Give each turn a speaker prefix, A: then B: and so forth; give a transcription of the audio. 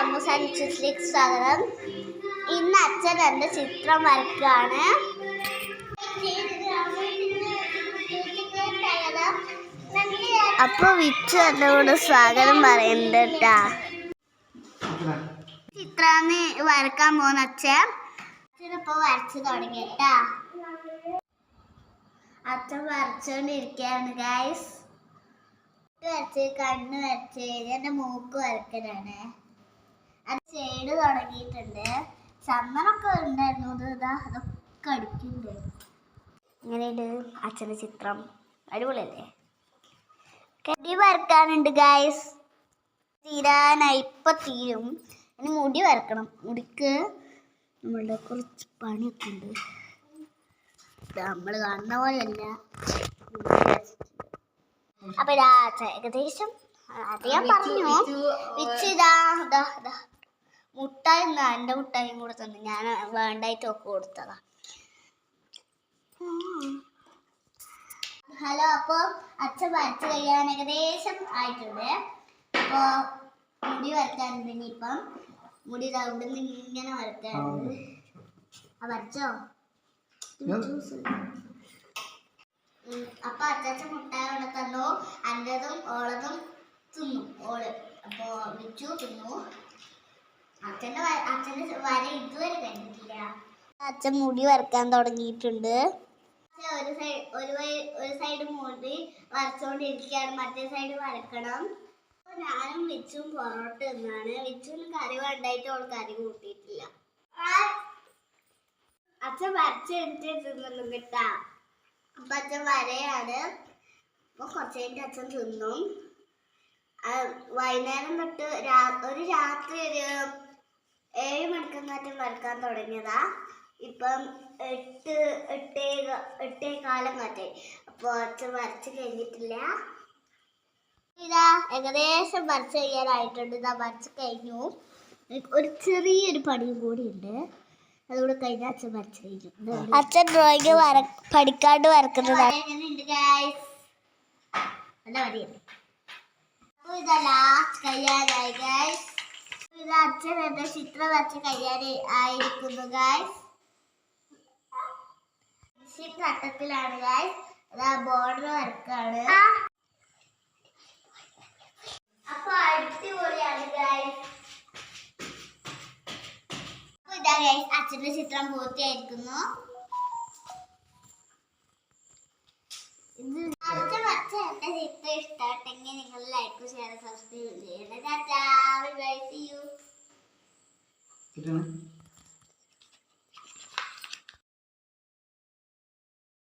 A: അമ്മൂസ് and ചിസ്ലിക്ക് സ്വാഗതം. ഇന്ന് അച്ഛൻ എന്റെ ചിത്രം വരക്കുകയാണ് അപ്പോൾ വിച്ചു കൂടെ സ്വാഗതം പറയുന്നുണ്ട് കേട്ടാ. വരക്കാൻ പോകുന്ന അച്ഛൻ. അച്ഛനിപ്പോൾ വരച്ച് തുടങ്ങി കേട്ടാ. അച്ഛൻ വരച്ചുകൊണ്ടിരിക്കുകയാണ് ഗായ്സ് വരച്ച് കണ്ണ് വരച്ച് എന്റെ മൂക്ക് വരക്കലാണ് ഷെയ്ഡ് തുടങ്ങിയിട്ടുണ്ട്. ചന്ദനമൊക്കെ ഉണ്ടായിരുന്നു. ഇത് അതൊക്കെ അടിക്കുന്നുണ്ട്. ഇങ്ങനെയുണ്ട് അച്ഛന്റെ ചിത്രം. അടിപൊളിയല്ലേ? കടി വരക്കാനുണ്ട് ഗൈസ് തീരാനായി. ഇപ്പം തീരും. ഇനി മുടി വരക്കണം. മുടിക്ക് നമ്മളുടെ കുറച്ച് പണിയൊക്കെ ഉണ്ട്. നമ്മൾ കാണുന്ന പോലെയല്ല. അപ്പൊ ഏകദേശം അത് ഞാൻ പറഞ്ഞു. വിച്ച് ഇതാ ഇതാ ഇതാ. മുട്ടായി എന്നാ എന്റെ മുട്ടായും കൂടെ തന്നു. ഞാൻ വേണ്ടായിട്ട് ഒക്കെ കൊടുത്തതാ. ഹലോ അപ്പോൾ അച്ഛൻ വരച്ച് കഴിയാൻ ഏകദേശം ആയിട്ടുണ്ട്. അപ്പോൾ മുടി വരക്കാനുണ്ട് ഇനിയിപ്പം. മുടി അവിടെ നിന്ന് ഇങ്ങനെ വരക്കാറുണ്ട് ആ വരച്ചോ? അപ്പൊ അച്ചാച്ച മുട്ടായ അവിടെ തന്നു. അന്റെതും ഓളതും തിന്നു. ഓൾ അപ്പോ വിച്ചു തിന്നു. അച്ഛന്റെ അച്ഛന്റെ വര ഇതുവരെ കഴിഞ്ഞിട്ടില്ല അച്ഛൻ മുടി വരക്കാൻ തുടങ്ങിയിട്ടുണ്ട്. ഒരു സൈഡ് ഒരു ഒരു സൈഡ് മുടി വരച്ചോണ്ടിരിക്കുകയാണ് മറ്റേ സൈഡ് വരക്കണം. ഞാനും വിച്ചും പൊറോട്ട തിന്നാണ്. വിച്ചുവിന് കറി വേണ്ടായിട്ട് അവൾ കറി കൂട്ടിയിട്ടില്ല. അച്ഛൻ വരച്ച് കഴിഞ്ഞിട്ട് തിന്നുള്ളൂ കേട്ടാ. അപ്പൊ അച്ഛൻ വരയാണ്. അപ്പൊ കുറച്ച് കഴിഞ്ഞിട്ട് അച്ഛൻ തിന്നും. വൈകുന്നേരം തൊട്ട് ഒരു രാത്രി ഒരു ഏഴ് മണിക്കെങ്ങാറ്റം വരക്കാൻ തുടങ്ങിയതാ. ഇപ്പം എട്ട് എട്ടേ എട്ടേ കാലം കാറ്റായി അപ്പോൾ അച്ഛൻ വരച്ച് കഴിഞ്ഞിട്ടില്ല. ഇതാ ഏകദേശം വരച്ച് കഴിയാനായിട്ടുണ്ട് ഇതാ വരച്ച് കഴിഞ്ഞു. ഒരു ചെറിയൊരു പണിയും കൂടി ഉണ്ട് അതുകൂടെ കഴിഞ്ഞാൽ അച്ഛൻ വരച്ച് കഴിഞ്ഞു അച്ഛൻ ഡ്രോയിങ് വര പഠിക്കാണ്ട് വരക്കുന്നതാണ് നല്ല വരിയല്ലേ അപ്പൊ ഇതാ ലാസ്റ്റ് കഴിയാനായി ഗൈസ് ഇത് അച്ഛൻ എന്റെ ചിത്രം വരച്ച് കഴിയാൻ ആയിരിക്കുന്നു ഗൈസ് ഘട്ടത്തിലാണ് ഗായ്സ് അത് ആ ബോർഡർ വർക്കാണ് അപ്പൊ അടിപൊളിയാണ് ഗായ്സ് അപ്പൊ ഇതാ ഗായ്സ് അച്ഛന്റെ ചിത്രം പൂർത്തിയായിരിക്കുന്നു ഇത് അച്ഛൻ എന്റെ ചിത്രം ഇഷ്ടപ്പെട്ടെങ്കിൽ നിങ്ങൾ ലൈക്ക് ഷെയർ സബ്സ്ക്രൈബ് ചെയ്യണം. Tata bye bye see you